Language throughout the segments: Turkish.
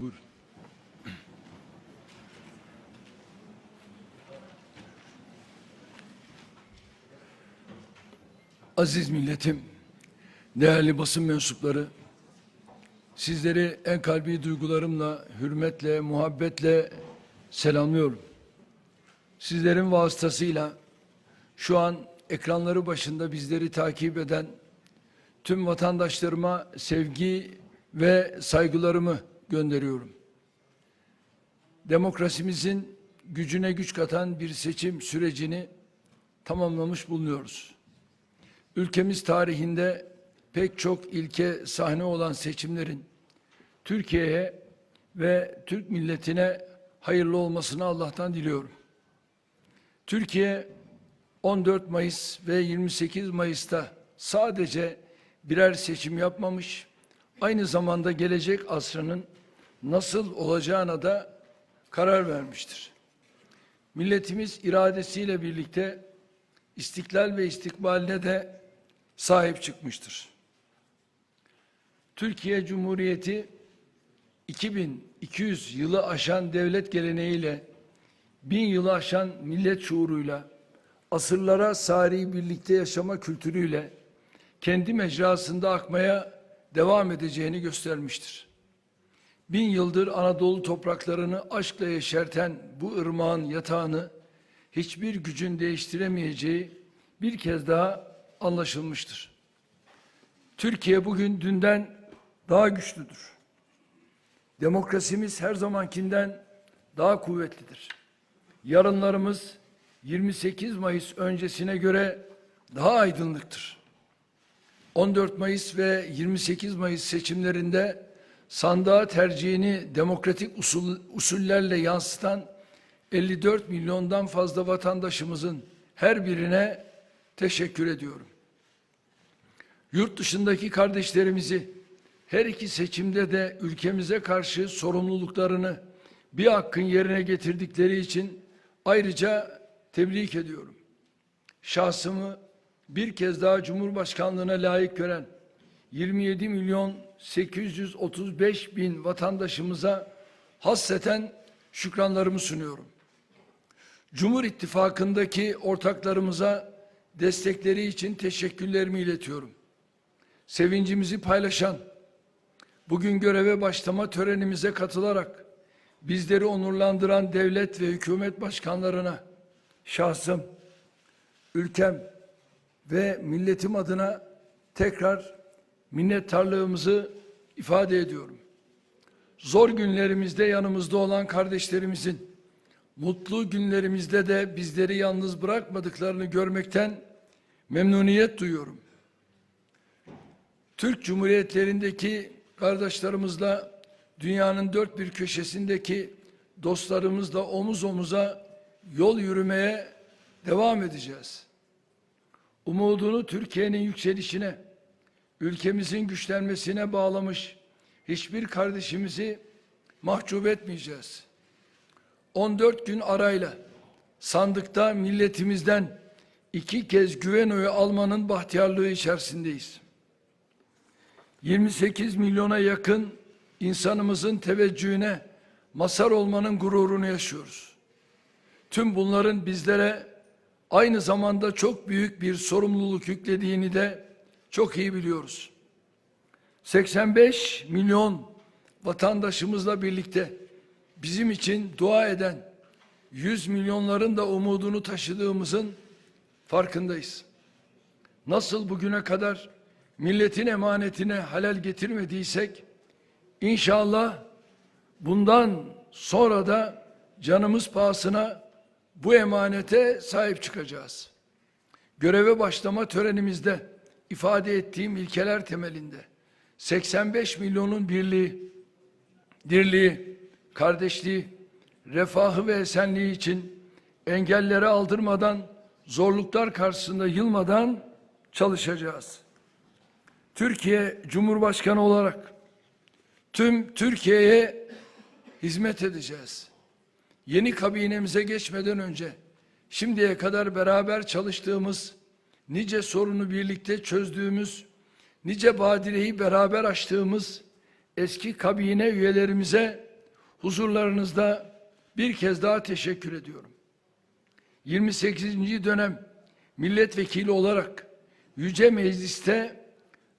Buyurun. Aziz milletim, değerli basın mensupları, sizleri en kalbi duygularımla, hürmetle, muhabbetle selamlıyorum. Sizlerin vasıtasıyla şu an ekranları başında bizleri takip eden tüm vatandaşlarıma sevgi ve saygılarımı gönderiyorum. Demokrasimizin gücüne güç katan bir seçim sürecini tamamlamış bulunuyoruz. Ülkemiz tarihinde pek çok ilke sahne olan seçimlerin Türkiye'ye ve Türk milletine hayırlı olmasını Allah'tan diliyorum. Türkiye 14 Mayıs ve 28 Mayıs'ta sadece birer seçim yapmamış, aynı zamanda gelecek asrının nasıl olacağına da karar vermiştir. Milletimiz iradesiyle birlikte istiklal ve istikbaline de sahip çıkmıştır. Türkiye Cumhuriyeti 2200 yılı aşan devlet geleneğiyle, bin yılı aşan millet şuuruyla, asırlara sari birlikte yaşama kültürüyle kendi mecrasında akmaya devam edeceğini göstermiştir. Bin yıldır Anadolu topraklarını aşkla yeşerten bu ırmağın yatağını hiçbir gücün değiştiremeyeceği bir kez daha anlaşılmıştır. Türkiye bugün dünden daha güçlüdür. Demokrasimiz her zamankinden daha kuvvetlidir. Yarınlarımız 28 Mayıs öncesine göre daha aydınlıktır. 14 Mayıs ve 28 Mayıs seçimlerinde sandığa tercihini demokratik usul, usullerle yansıtan 54 milyondan fazla vatandaşımızın her birine teşekkür ediyorum. Yurt dışındaki kardeşlerimizi her iki seçimde de ülkemize karşı sorumluluklarını bir hakkın yerine getirdikleri için ayrıca tebrik ediyorum. Şahsımı bir kez daha Cumhurbaşkanlığına layık gören 27 milyon 835 bin vatandaşımıza hasreten şükranlarımı sunuyorum. Cumhur İttifakı'ndaki ortaklarımıza destekleri için teşekkürlerimi iletiyorum. Sevincimizi paylaşan, bugün göreve başlama törenimize katılarak bizleri onurlandıran devlet ve hükümet başkanlarına şahsım, ülkem ve milletim adına tekrar minnettarlığımızı ifade ediyorum. Zor günlerimizde yanımızda olan kardeşlerimizin mutlu günlerimizde de bizleri yalnız bırakmadıklarını görmekten memnuniyet duyuyorum. Türk Cumhuriyetlerindeki kardeşlerimizle dünyanın dört bir köşesindeki dostlarımızla omuz omuza yol yürümeye devam edeceğiz. Umudunu Türkiye'nin yükselişine, ülkemizin güçlenmesine bağlamış hiçbir kardeşimizi mahcup etmeyeceğiz. 14 gün arayla sandıkta milletimizden iki kez güven oyu almanın bahtiyarlığı içerisindeyiz. 28 milyona yakın insanımızın teveccühüne mazhar olmanın gururunu yaşıyoruz. Tüm bunların bizlere aynı zamanda çok büyük bir sorumluluk yüklediğini de çok iyi biliyoruz. 85 milyon vatandaşımızla birlikte bizim için dua eden 100 milyonların da umudunu taşıdığımızın farkındayız. Nasıl bugüne kadar milletin emanetine halel getirmediysek inşallah bundan sonra da canımız pahasına bu emanete sahip çıkacağız. Göreve başlama törenimizde ifade ettiğim ilkeler temelinde 85 milyonun birliği, dirliği, kardeşliği, refahı ve esenliği için engelleri aldırmadan, zorluklar karşısında yılmadan çalışacağız. Türkiye Cumhurbaşkanı olarak tüm Türkiye'ye hizmet edeceğiz. Yeni kabinemize geçmeden önce şimdiye kadar beraber çalıştığımız, nice sorunu birlikte çözdüğümüz, nice badireyi beraber açtığımız eski kabine üyelerimize huzurlarınızda bir kez daha teşekkür ediyorum. 28. dönem milletvekili olarak Yüce Meclis'te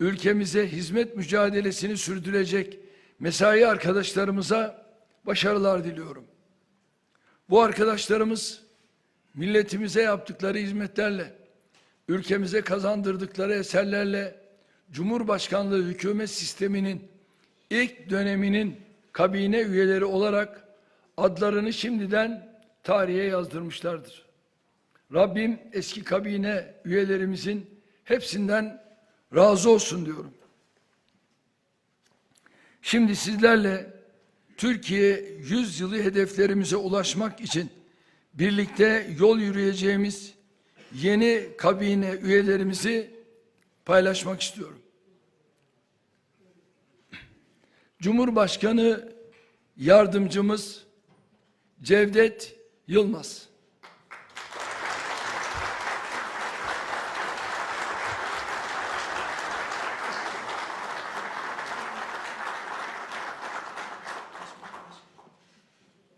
ülkemize hizmet mücadelesini sürdürecek mesai arkadaşlarımıza başarılar diliyorum. Bu arkadaşlarımız milletimize yaptıkları hizmetlerle, ülkemize kazandırdıkları eserlerle Cumhurbaşkanlığı hükümet sisteminin ilk döneminin kabine üyeleri olarak adlarını şimdiden tarihe yazdırmışlardır. Rabbim eski kabine üyelerimizin hepsinden razı olsun diyorum. Şimdi sizlerle Türkiye 100 yılı hedeflerimize ulaşmak için birlikte yol yürüyeceğimiz yeni kabine üyelerimizi paylaşmak istiyorum. Cumhurbaşkanı yardımcımız Cevdet Yılmaz.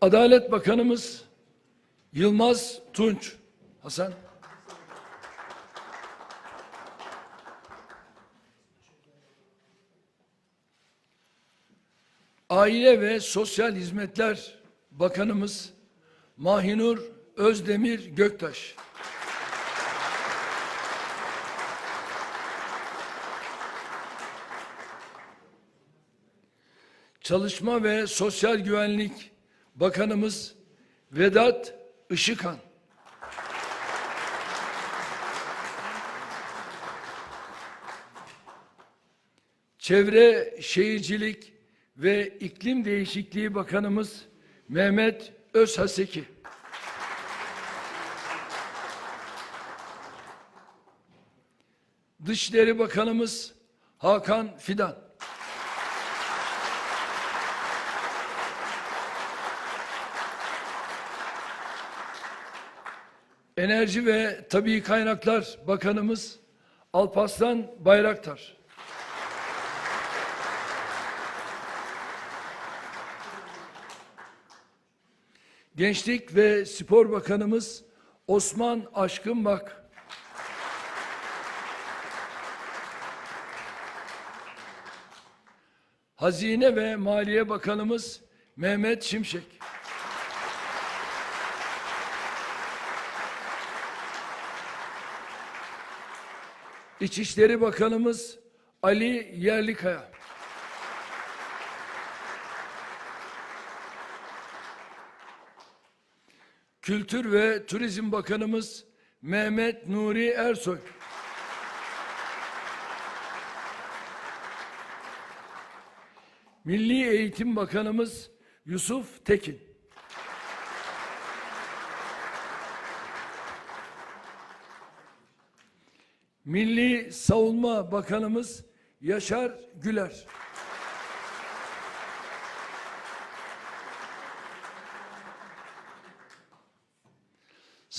Adalet Bakanımız Yılmaz Tunç. Hasan. Aile ve Sosyal Hizmetler Bakanımız Mahinur Özdemir Göktaş. Çalışma ve Sosyal Güvenlik Bakanımız Vedat Işıkhan. Çevre Şehircilik ve İklim Değişikliği Bakanımız Mehmet Özhaseki. Dışişleri Bakanımız Hakan Fidan. Enerji ve Tabii Kaynaklar Bakanımız Alparslan Bayraktar. Gençlik ve Spor Bakanımız Osman Aşkın Bak. Hazine ve Maliye Bakanımız Mehmet Şimşek. İçişleri Bakanımız Ali Yerlikaya. Kültür ve Turizm Bakanımız Mehmet Nuri Ersoy. Milli Eğitim Bakanımız Yusuf Tekin. Milli Savunma Bakanımız Yaşar Güler.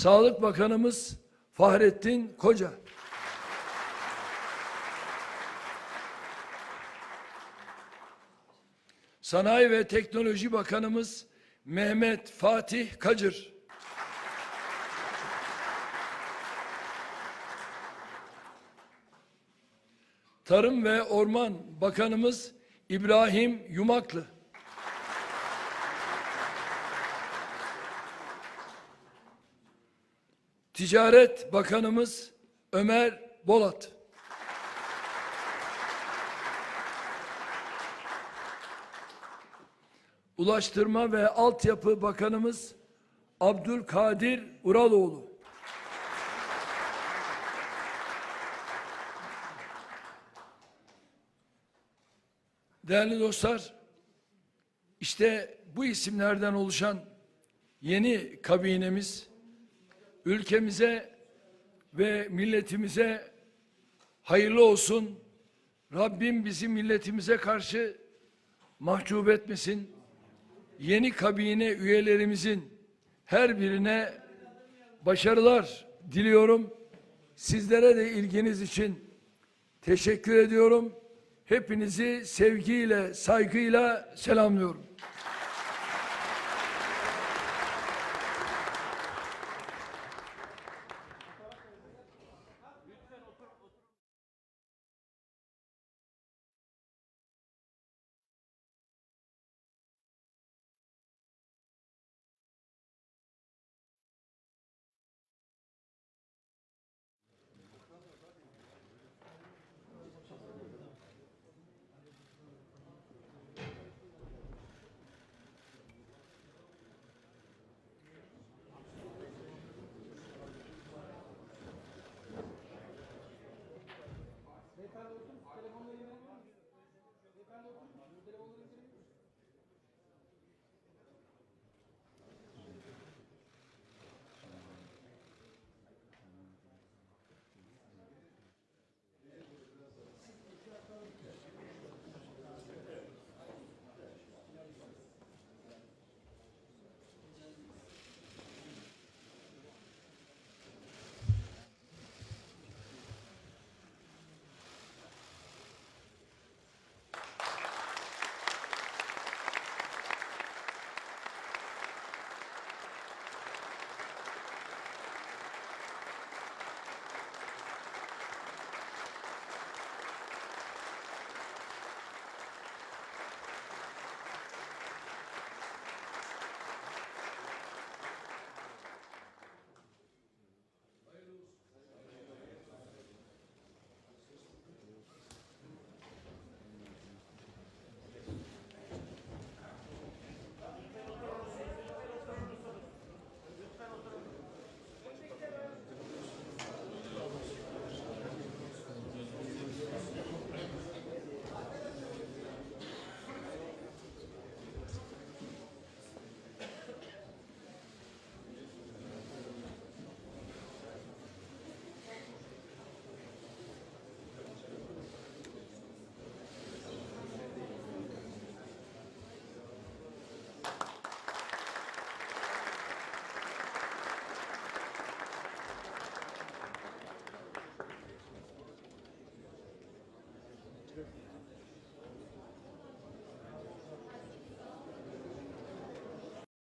Sağlık Bakanımız Fahrettin Koca. Sanayi ve Teknoloji Bakanımız Mehmet Fatih Kacır. Tarım ve Orman Bakanımız İbrahim Yumaklı. Ticaret Bakanımız Ömer Bolat. Ulaştırma ve Altyapı Bakanımız Abdülkadir Uraloğlu. Değerli dostlar, işte bu isimlerden oluşan yeni kabinemiz ülkemize ve milletimize hayırlı olsun. Rabbim bizi milletimize karşı mahcup etmesin. Yeni kabine üyelerimizin her birine başarılar diliyorum. Sizlere de ilginiz için teşekkür ediyorum. Hepinizi sevgiyle, saygıyla selamlıyorum.